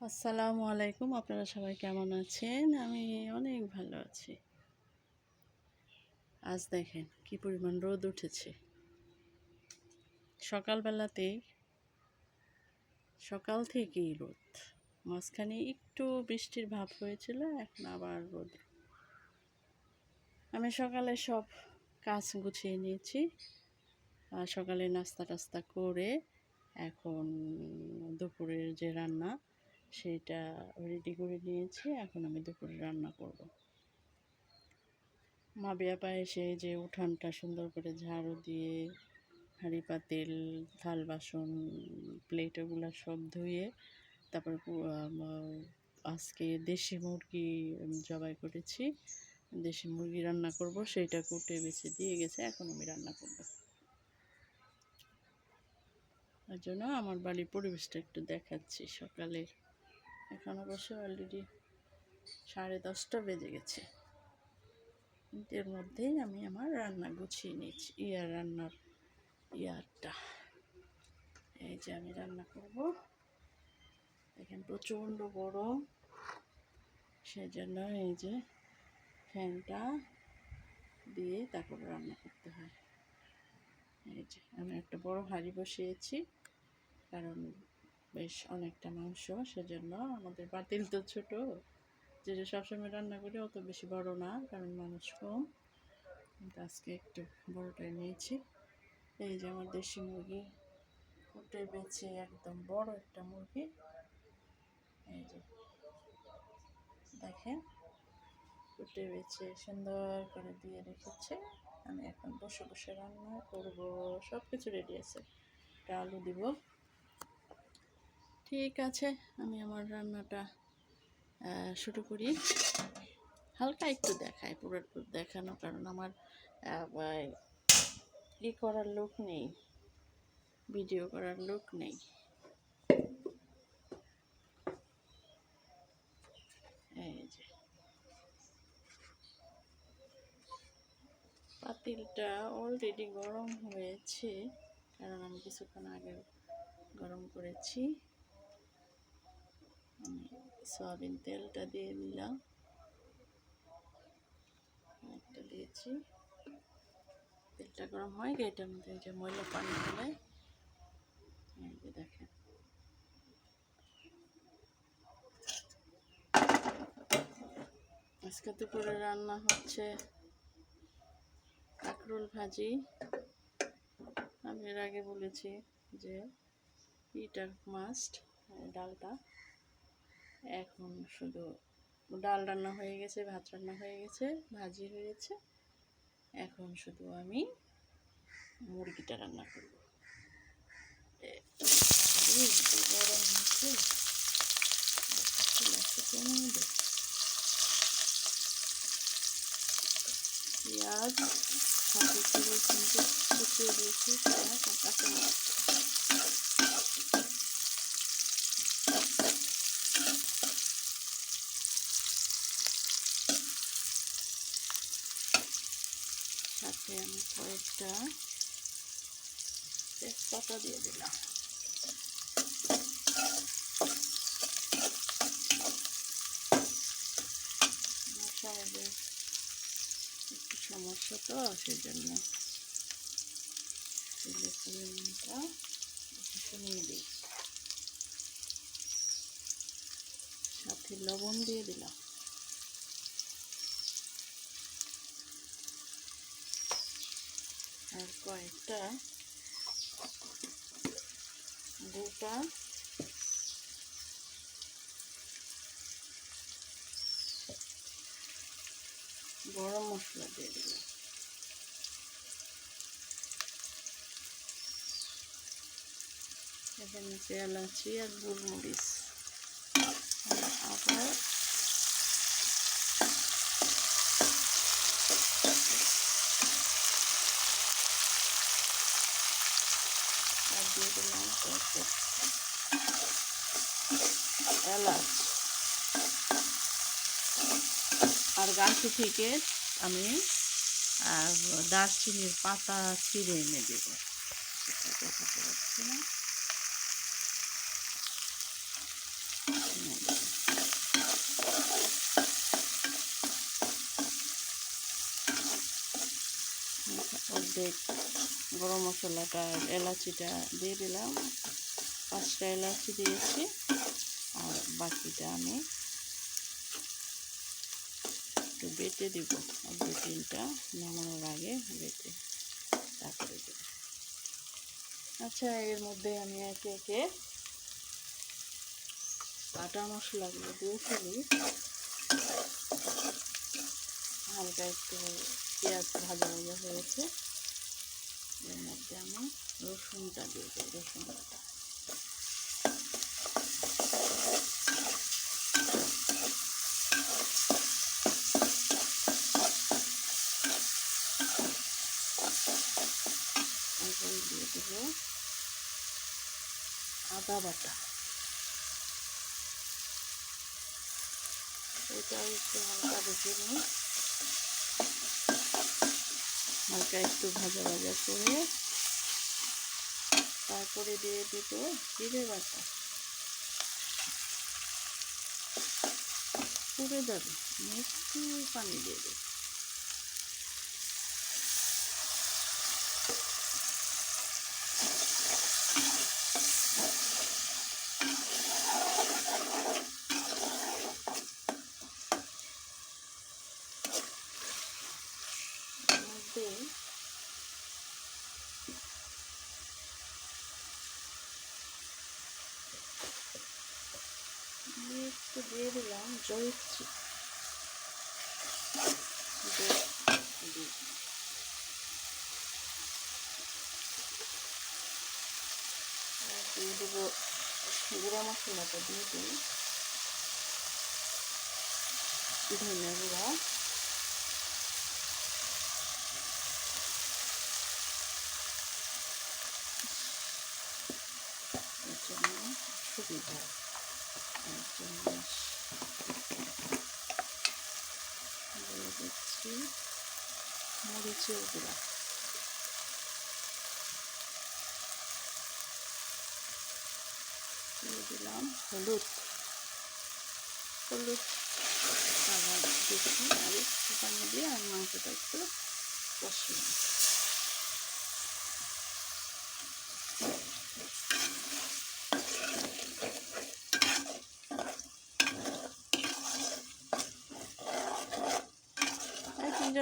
আসসালামু আলাইকুম। আপনারা সবাই কেমন আছেন? আমি অনেক ভালো আছি। আজ দেখেন কি পরিমাণ রোদ উঠেছে। সকালবেলাতেই, সকাল থেকেই রোদ। মাঝখানে একটু বৃষ্টির ভাব হয়েছিল, এখন আবার রোদ। আমি সকালে সব কাজ গুছিয়ে নিয়েছি। সকালে নাস্তা টাস্তা করে এখন দুপুরের যে রান্না সেটা রেডি করে নিয়েছি। এখন আমি দুপুরে রান্না করব। মা বিয়া পায়ে এসে যে উঠানটা সুন্দর করে ঝাড়ু দিয়ে, হাঁড়ি পাতিল থাল, বাসন প্লেট ওগুলো সব ধুয়ে, তারপর আজকে দেশি মুরগি জবাই করেছি। দেশি মুরগি রান্না করব সেইটা কুটে বেছে দিয়ে গেছে, এখন আমি রান্না করব। তার জন্য আমার বাড়ির পরিবেশটা একটু দেখাচ্ছি সকালের। এখন অবশ্য অলরেডি সাড়ে দশটা বেজে গেছে। কিন্তু এর মধ্যেই আমি আমার রান্না গুছিয়ে নিয়েছি, ইয়ার রান্নার ইয়ারটা। এই যে আমি রান্না করব। দেখেন প্রচণ্ড গরম। সেজন্য এই যে ফ্যানটা দিয়ে তারপর রান্না করতে হয়। এই যে আমি একটা বড় হাঁড়ি বসিয়েছি, কারণ বেশ অনেকটা মাংস, সেজন্য আমাদের বাতিল তো ছোট। যেটা সবসময় রান্না করি অত বেশি বড় না, কারণ মানুষ কম। আজকে একটু বড়টাই নিয়েছি। এই যে আমার দেশি মুরগি ফুটে বেছে একদম বড় একটা মুরগি। এই যে, দেখেন ফুটে বেছে সুন্দর করে দিয়ে রেখেছে। আমি এখন বসে বসে রান্না করব সব কিছু রেডি আছে। একটা আলু দিব। ঠিক আছে, আমি আমার রান্নাটা শুরু করি। হালকা একটু দেখাই, পুরো দেখানো, কারণ আমার ই করার লোক নেই, ভিডিও করার লোক নেই। এই যে। পাতিলটা অলরেডি গরম হয়েছে, কারণ আমি কিছুক্ষণ আগে গরম করেছি। সয়াবিন তেলটা দিয়ে দিলাম একটা দিয়েছি। তেলটা গরম হয়ে গিয়ে এটার মধ্যে যে ময়লা পানি দিলে দেখেন। আজকে দুপুরে রান্না হচ্ছে কাঁকরোল ভাজি। আমি এর আগে বলেছি যে ইটা মাস্ট ডালটা। এখন শুধু ডাল রান্না হয়ে গেছে, ভাত রান্না হয়ে গেছে, ভাজি হয়েছে এখন শুধু আমি মুরগিটা রান্না করব। গরম হচ্ছে। পেঁয়াজ কিন্তু কুচিয়ে দিয়েছি কাঁচামরিচ সাথে আমি কয়েকটা তেজপাতা দিয়ে দিলাম। একটু সমস্যা তো সেই জন্য সাথে লবণ দিয়ে দিলাম। আর কয়েকটা গোটা গরম মশলা দিয়ে দিলাম। এখানে এলাচি আর গোলমরিচ। এলাচ। আর গাছ থেকে আমি দারচিনির পাতা ছিঁড়ে এনে দেব। অর্ধেক গরম মশলাটা, এলাচিটা দিয়ে দিলাম। পাঁচটা এলাচি দিয়েছি। বাকিটা আমি একটু বেটে দিব। দু তিনটা নামানোর আগে বেটে তারপরে দেব। আচ্ছা এর মধ্যে আমি একে একে বাটা মশলাগুলো দিয়ে ফেলি। হালকা একটু পেঁয়াজ ভাজা ভাজা হয়েছে। এর মধ্যে আমি রসুনটা দিয়ে দিই রসুন বাটা এখন দিয়ে দেব আদা বাটা। এটা একটু হালকা দেখে নিই। হালকা একটু ভাজা ভাজা করে তারপরে দিয়ে দেব জিরে বাটা। যাবে। আমি একটু পানি দিয়ে দেব। মধ্যে আমি একটু দিয়ে দিলাম জয়িত্রী দিয়ে দেবো গুঁড়া মশলাটা দিয়ে এর জন্য সুবিধা এর জন্য দিয়ে দিচ্ছি মরিচের গুঁড়া। দিয়ে দিলাম হলুদ। হলুদ কালার দিচ্ছি। আর দিয়ে আর মাংসটা একটু কষিয়ে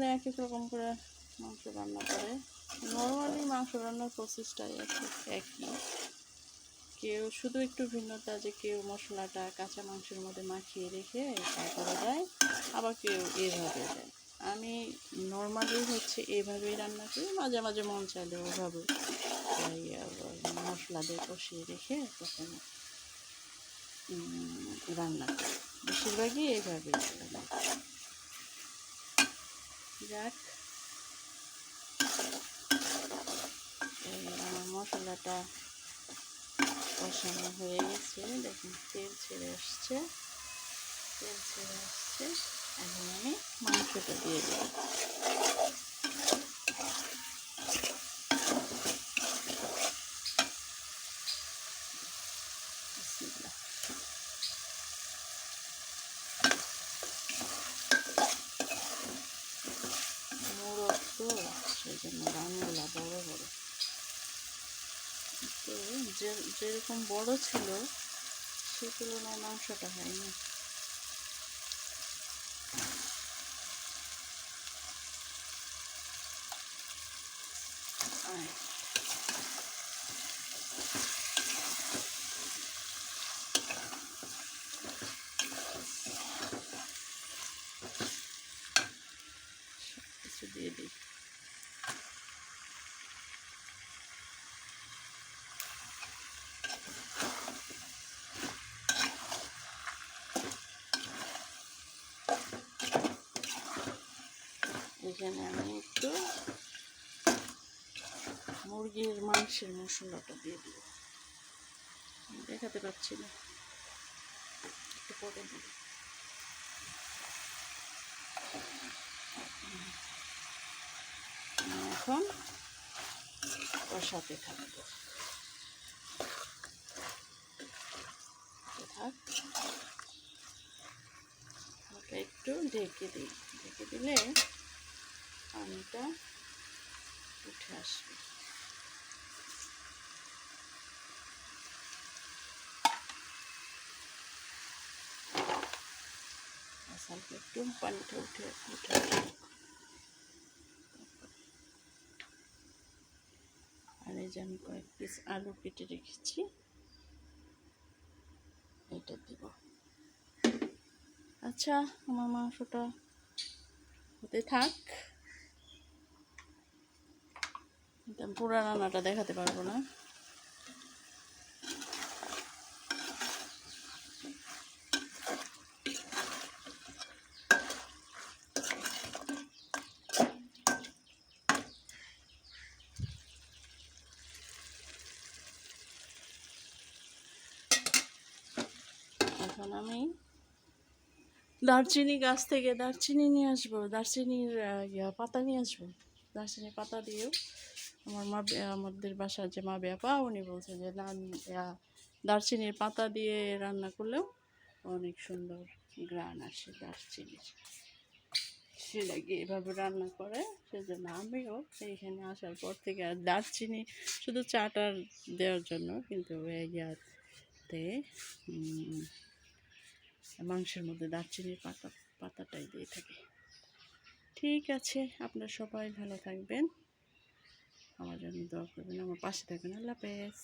নিই। এক এক রকম করে মাংস রান্না করে নর্মালি মাংস রান্নার প্রসেসটাই একই কেউ শুধু একটু ভিন্নতা যে কেউ মশলাটা কাঁচা মাংসের মধ্যে মাখিয়ে রেখে তারপরে দেয়, আবার কেউ এভাবে দেয় আমি নর্মালি হচ্ছে এভাবেই রান্না করি, মাঝে মাঝে মন চাইলে ওভাবে মশলা দিয়ে কষিয়ে রেখে তখন রান্না করি বেশিরভাগই এইভাবেই রান্না। যাক। আমার মশলাটা কষানো হয়ে গেছে। দেখুন, তেল ছেড়ে আসছে। তেল ছেড়ে আসছে। এখন আমি মাংসটা দিয়ে দেবো বিসমিল্লাহ। মোরগ তো সেই জন্য রানগুলা বড় বড় তো যে যেরকম বড় ছিল সে তুলনায় মাংসটা হয়নি। All সব কিছু দিয়ে দিই এখানে আমি একটু মুরগির মাংসের মশলাটা দিয়ে দিব। দেখাতে পাচ্ছি না। একটু পরে দিব। এখন কষাতে থাকব থাক। একটু ঢেকে দিই। ঢেকে দিলে পানিটা উঠে আসবে। একটু পানিটা উঠে উঠে আর এই যে আমি কয়েক পিস আলু কেটে রেখেছি, এটা দিব। আচ্ছা আমার মাংসটা হতে থাক কিন্তু আমি পুরো রান্নাটা দেখাতে পারব না। এখন আমি দারচিনি গাছ থেকে দারচিনি নিয়ে আসব, দারচিনির পাতা নিয়ে আসব। দারচিনির পাতা দিয়েও আমার মা আমাদের বাসার যে মা বেপা উনি বলছে যে না দারচিনির পাতা দিয়ে রান্না করলেও অনেক সুন্দর গ্রান আসে দারচিনির সে লাগে এভাবে রান্না করে সেজন্য আমিও এইখানে আসার পর থেকে আর দারচিনি শুধু চাটার দেওয়ার জন্য, কিন্তু ইয়াতে মাংসের মধ্যে দারচিনির পাতা, পাতাটাই দিয়ে থাকি। ঠিক আছে, আপনারা সবাই ভালো থাকবেন। আমার জন্য দোয়া করবেন আমার পাশে থাকবেন আল্লাহ হাফেজ